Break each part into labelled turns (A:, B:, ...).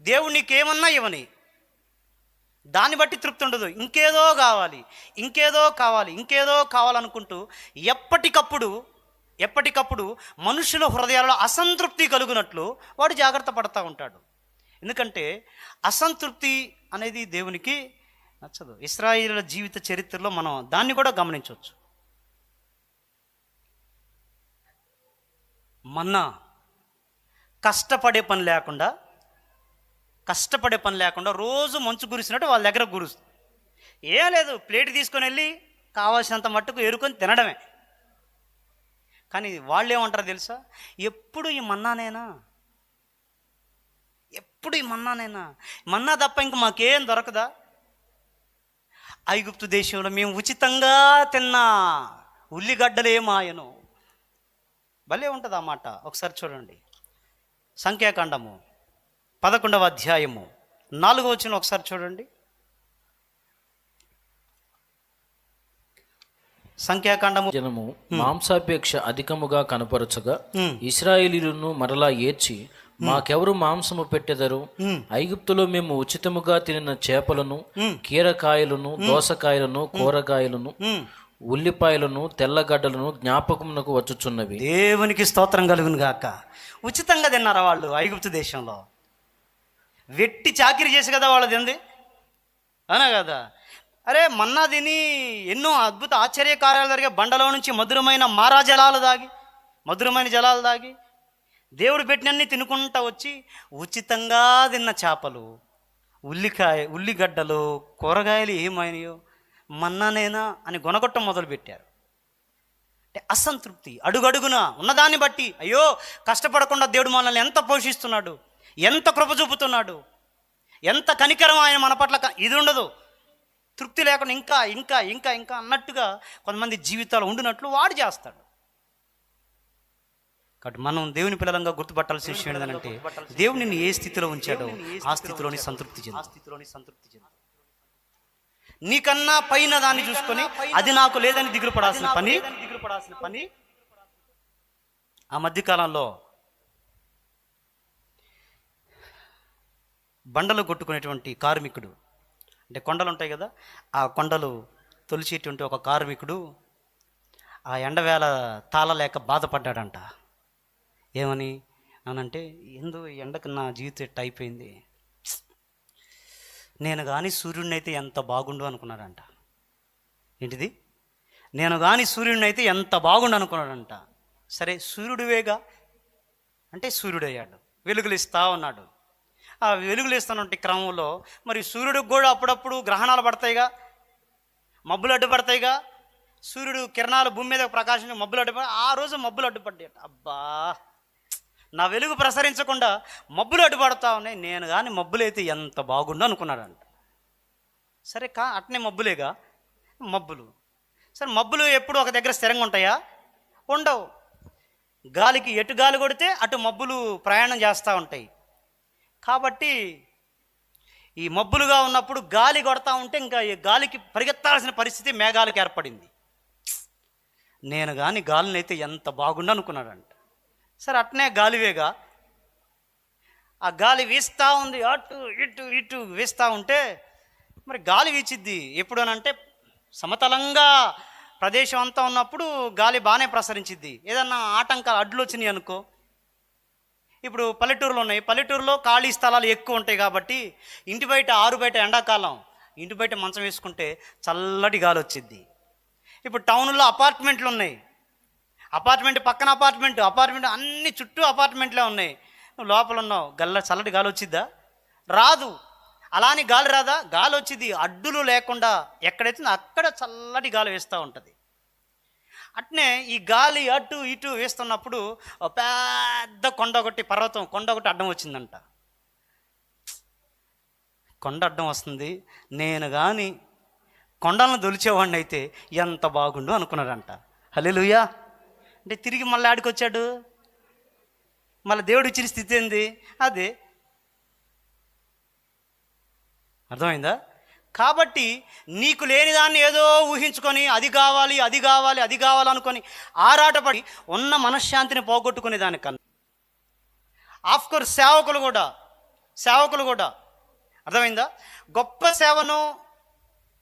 A: దేవుడు నీకేమన్నా ఇవ్వని. దాన్ని బట్టి తృప్తి ఉండదు. ఇంకేదో కావాలి ఇంకేదో కావాలి ఇంకేదో కావాలనుకుంటూ ఎప్పటికప్పుడు ఎప్పటికప్పుడు మనుషుల హృదయాలలో అసంతృప్తి కలుగునట్లు వాడు జాగ్రత్త పడతా ఉంటాడు. ఎందుకంటే అసంతృప్తి అనేది దేవునికి నచ్చదు. ఇస్రాయిల జీవిత చరిత్రలో మనం దాన్ని కూడా గమనించవచ్చు. మన్నా కష్టపడే పని లేకుండా కష్టపడే పని లేకుండా రోజు మంచు గురిసినట్టు వాళ్ళ దగ్గర గురుస్తుంది ఏం లేదు ప్లేట్ తీసుకొని వెళ్ళి కావాల్సినంత మట్టుకు ఎరుకొని తినడమే. కానీ వాళ్ళు ఏమంటారు తెలుసా? ఎప్పుడు ఈ మన్నానేనా ఎప్పుడు ఈ మన్నానేనా మన్నా తప్ప ఇంక మాకేం దొరకదా? ఐగుప్తు దేశంలో మేము ఉచితంగా తిన్నా ఉల్లిగడ్డలే మాయను. భలే ఉంటుంది ఆ మాట. ఒకసారి చూడండి. సంఖ్యాకాండము. పదకొండవ అధ్యాయము. నాలుగో వచ్చిన ఒకసారి చూడండి. సంఖ్యాకాండము.
B: జనము మాంసాపేక్ష అధికముగా కనపరచగా ఇస్రాయేలీలను మరలా ఏర్చి మాకెవరు మాంసము పెట్టెదరు? ఐగుప్తులో మేము ఉచితముగా తినిన చేపలను కీరకాయలను దోసకాయలను కూరగాయలను. ఉల్లిపాయలను తెల్లగడ్డలను జ్ఞాపకమునకు వచ్చుచున్నవి.
A: దేవునికి స్తోత్రం కలుగును గాక. ఉచితంగా తిన్నారా వాళ్ళు ఐగుప్తు దేశంలో? వెట్టి చాకిరి చేసి కదా వాళ్ళది ఏంది? అవునా కదా? అరే మన్నా తిని ఎన్నో అద్భుత ఆశ్చర్య కార్యాలు జరిగే బండలో నుంచి మధురమైన మారా జలాలు దాగి మధురమైన జలాలు దాగి దేవుడు పెట్టినన్ని తినుకుంటా వచ్చి ఉచితంగా తిన్న చేపలు ఉల్లికాయ ఉల్లిగడ్డలు కూరగాయలు ఏమైనాయో మన్నానేనా అని గొనగొట్టం మొదలుపెట్టారు. అంటే అసంతృప్తి అడుగడుగున ఉన్నదాన్ని బట్టి అయ్యో కష్టపడకుండా దేవుడు మనల్ని ఎంత పోషిస్తున్నాడు? ఎంత కృప చూపుతున్నాడు? ఎంత కనికరం ఆయన మన పట్ల ఇది ఉండదు. తృప్తి లేకుండా ఇంకా ఇంకా ఇంకా ఇంకా అన్నట్టుగా కొంతమంది జీవితాలు ఉండినట్లు వాడు చేస్తాడు. కాబట్టి మనం దేవుని పిల్లలంగా గుర్తుపట్టాల్సిన విషయం ఏంటంటే దేవుడు నిన్ను ఏ స్థితిలో ఉంచాడో ఆ స్థితిలోని సంతృప్తి చెంది. ఆ స్థితిలోని సంతృప్తి చెంది. నీకన్నా పైన దాన్ని చూసుకొని అది నాకు లేదని దిగులు పడాల్సిన పని దిగులు పడాల్సిన పని ఆ మధ్యకాలంలో బండలు కొట్టుకునేటువంటి కార్మికుడు. అంటే కొండలు ఉంటాయి కదా ఆ కొండలు తొలిచేటువంటి ఒక కార్మికుడు ఆ ఎండవేళ తాళలేక బాధపడ్డాడంట. ఏమని? అనంటే ఎందు ఎండకు నా జీవితం ఎట్ట అయిపోయింది? నేను కానీ సూర్యుడిని అయితే ఎంత బాగుండు అనుకున్నాడంట. ఏంటిది? నేను కానీ సూర్యుడిని అయితే ఎంత బాగుండు అనుకున్నాడంట. సరే సూర్యుడివేగా అంటే సూర్యుడయ్యాడు. వెలుగులు ఇస్తా ఉన్నాడు. ఆ వెలుగులు క్రమంలో మరి సూర్యుడికి కూడా అప్పుడప్పుడు గ్రహణాలు పడతాయిగా మబ్బులు అడ్డుపడతాయిగా సూర్యుడు కిరణాలు భూమి మీద ప్రకాశించి మబ్బులు అడ్డుపడ ఆ రోజు మబ్బులు అడ్డుపడ్డాయి అబ్బా! నా వెలుగు ప్రసరించకుండా మబ్బులు అడ్డుపడతా ఉన్నాయి. నేను కానీ మబ్బులైతే ఎంత బాగుండు అనుకున్నాడంట. సరే కా అట్నే మబ్బులేగా? మబ్బులు. సరే మబ్బులు ఎప్పుడు ఒక దగ్గర స్థిరంగా ఉంటాయా? ఉండవు. గాలికి ఎటు గాలి కొడితే అటు మబ్బులు ప్రయాణం చేస్తూ ఉంటాయి. కాబట్టి ఈ మబ్బులుగా ఉన్నప్పుడు గాలి కొడతా ఉంటే ఇంకా ఈ గాలికి పరిగెత్తాల్సిన పరిస్థితి మేఘాలకు ఏర్పడింది. నేను కానీ గాలిని అయితే ఎంత బాగుండు అనుకున్నాడంట. సరే అట్నే గాలివేగా. ఆ గాలి వీస్తూ ఉంది అటు ఇటు ఇటు వీస్తూ ఉంటే మరి గాలి వీచిద్ది ఎప్పుడు అని అంటే సమతలంగా ప్రదేశం అంతా ఉన్నప్పుడు గాలి బాగానే ప్రసరించిద్ది. ఏదన్నా ఆటంకాలు అడ్లు వచ్చినాయి అనుకో. ఇప్పుడు పల్లెటూరులో ఉన్నాయి. పల్లెటూరులో ఖాళీ స్థలాలు ఎక్కువ ఉంటాయి కాబట్టి ఇంటి బయట ఆరు బయట ఎండాకాలం ఇంటి బయట మంచం వేసుకుంటే చల్లటి గాలి వచ్చింది ఇప్పుడు టౌన్లో అపార్ట్మెంట్లు ఉన్నాయి. అపార్ట్మెంట్ పక్కన అపార్ట్మెంట్ అపార్ట్మెంట్ అన్ని చుట్టూ అపార్ట్మెంట్లే ఉన్నాయి. నువ్వు లోపల ఉన్నావు గల్ల చల్లటి గాలి వచ్చిద్దా? రాదు. అలాని గాలి రాదా? గాలి వచ్చింది అడ్డులు లేకుండా ఎక్కడైతే అక్కడ చల్లటి గాలి వేస్తూ ఉంటుంది. అట్నే ఈ గాలి అటు ఇటు వేస్తున్నప్పుడు ఒక పెద్ద కొండ ఒకటి పర్వతం కొండ ఒకటి అడ్డం వచ్చిందంట. కొండ అడ్డం వస్తుంది. నేను కానీ కొండలను దొలిచేవాడిని అయితే ఎంత బాగుండు అనుకున్నాడంట. హల్లెలూయా! అంటే తిరిగి మళ్ళీ ఆడికి వచ్చాడు. మళ్ళీ దేవుడు ఇచ్చిన స్థితి ఏంది? అదే. అర్థమైందా? కాబట్టి నీకు లేని దాన్ని ఏదో ఊహించుకొని అది కావాలి అది కావాలి అది కావాలనుకొని ఆరాటపడి ఉన్న మనశ్శాంతిని పోగొట్టుకునే దానికన్నా. ఆఫ్కోర్స్ సేవకులు కూడా సేవకులు కూడా. అర్థమైందా? గొప్ప సేవను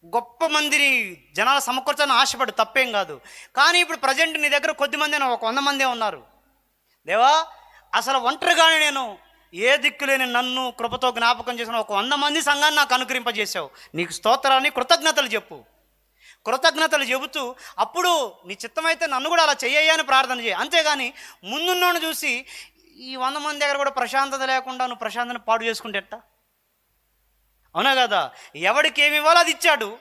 A: గొప్ప మందిని జనాల సమకూర్చాలని ఆశపడు తప్పేం కాదు. కానీ ఇప్పుడు ప్రజెంట్ నీ దగ్గర కొద్ది మంది ఒక వంద మందే ఉన్నారు. దేవా అసలు ఒంటరిగానే నేను ఏ దిక్కులేని నన్ను కృపతో జ్ఞాపకం చేసిన ఒక వంద మంది సంఘాన్ని నాకు అనుకరింపజేశావు నీకు స్తోత్రాన్ని కృతజ్ఞతలు చెప్పు. కృతజ్ఞతలు చెబుతూ అప్పుడు నీ చిత్తమైతే నన్ను కూడా అలా చెయ్యని ప్రార్థన చేయి. అంతేగాని ముందున్నోను చూసి ఈ వంద మంది దగ్గర కూడా ప్రశాంతత లేకుండా నువ్వు ప్రశాంతను పాడు చేసుకుంటేట అవునా కదా? ఎవడికి ఏమి ఇవ్వాలో అది ఇచ్చాడు.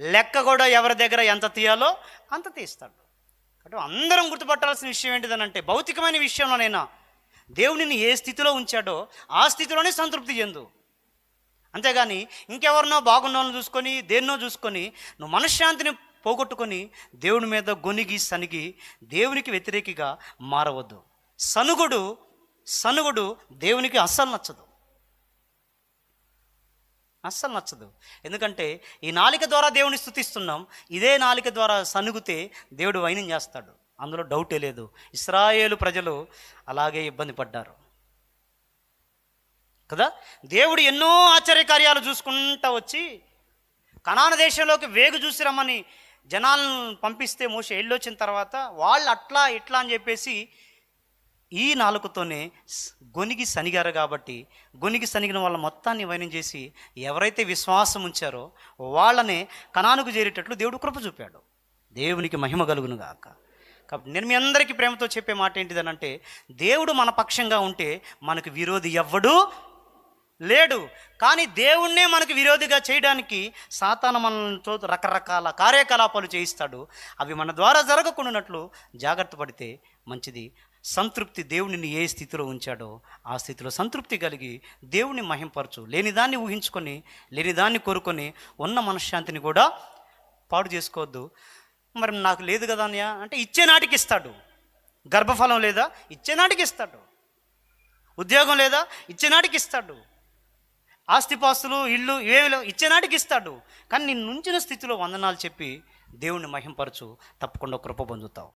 A: లెక్క కూడా ఎవరి దగ్గర ఎంత తీయాలో అంత తీస్తాడు. కాబట్టి అందరం గుర్తుపట్టాల్సిన విషయం ఏంటిదనంటే భౌతికమైన విషయంలోనైనా దేవుని ఏ స్థితిలో ఉంచాడో ఆ స్థితిలోనే సంతృప్తి చెందు. అంతేగాని ఇంకెవరినో బాగున్నోళ్ళని చూసుకొని దేన్నో చూసుకొని నువ్వు మనశ్శాంతిని పోగొట్టుకొని దేవుని మీద గొనిగి సనిగి దేవునికి వ్యతిరేకిగా మారవద్దు. సనుగుడు సనుగుడు దేవునికి అస్సలు నచ్చదు. అస్సలు నచ్చదు. ఎందుకంటే ఈ నాలిక ద్వారా దేవుని స్థుతిస్తున్నాం ఇదే నాలిక ద్వారా సనుగుతే దేవుడు వైనం చేస్తాడు. అందులో డౌటే లేదు. ఇస్రాయేలు ప్రజలు అలాగే ఇబ్బంది పడ్డారు. కదా? దేవుడు ఎన్నో ఆశ్చర్యకార్యాలు చూసుకుంటా వచ్చి కనాన దేశంలోకి వేగు చూసి రమ్మని జనాలను పంపిస్తే మోసే వెళ్ళొచ్చిన తర్వాత వాళ్ళు అట్లా ఇట్లా అని చెప్పేసి ఈ నాలుకతోనే గొనిగి సనిగారు కాబట్టి గొనిగి సనిగిన వాళ్ళ మొత్తాన్ని వైనం చేసి ఎవరైతే విశ్వాసం ఉంచారో వాళ్ళనే కణానుకు చేరేటట్లు దేవుడు కృప చూపాడు. దేవునికి మహిమ కలుగును గాక. కాబట్టి నేను మీ అందరికీ ప్రేమతో చెప్పే మాట ఏంటిదనంటే దేవుడు మన పక్షంగా ఉంటే మనకు విరోధి ఎవ్వడు లేడు. కానీ దేవుణ్ణే మనకు విరోధిగా చేయడానికి సాతాన మనతో రకరకాల కార్యకలాపాలు చేయిస్తాడు. అవి మన ద్వారా జరగకుండానట్లు జాగ్రత్త పడితే మంచిది. సంతృప్తి దేవుడిని ఏ స్థితిలో ఉంచాడో ఆ స్థితిలో సంతృప్తి కలిగి దేవుని మహింపరచు. లేని దాన్ని ఊహించుకొని లేని దాన్ని కోరుకొని ఉన్న మనశ్శాంతిని కూడా పాడు చేసుకోవద్దు. మరి నాకు లేదు కదా అన్నయ్య? అంటే ఇచ్చే నాటికి ఇస్తాడు. గర్భఫలం లేదా? ఇచ్చే నాటికి ఇస్తాడు. ఉద్యోగం లేదా? ఇచ్చే నాటికి ఇస్తాడు. ఆస్తిపాస్తులు ఇల్లు ఏమి లేవు, ఇచ్చే నాటికి ఇస్తాడు. కానీ నిన్ను ఉంచిన స్థితిలో వందనాలు చెప్పి దేవుణ్ణి మహింపరచు. తప్పకుండా కృప పొందుతావు.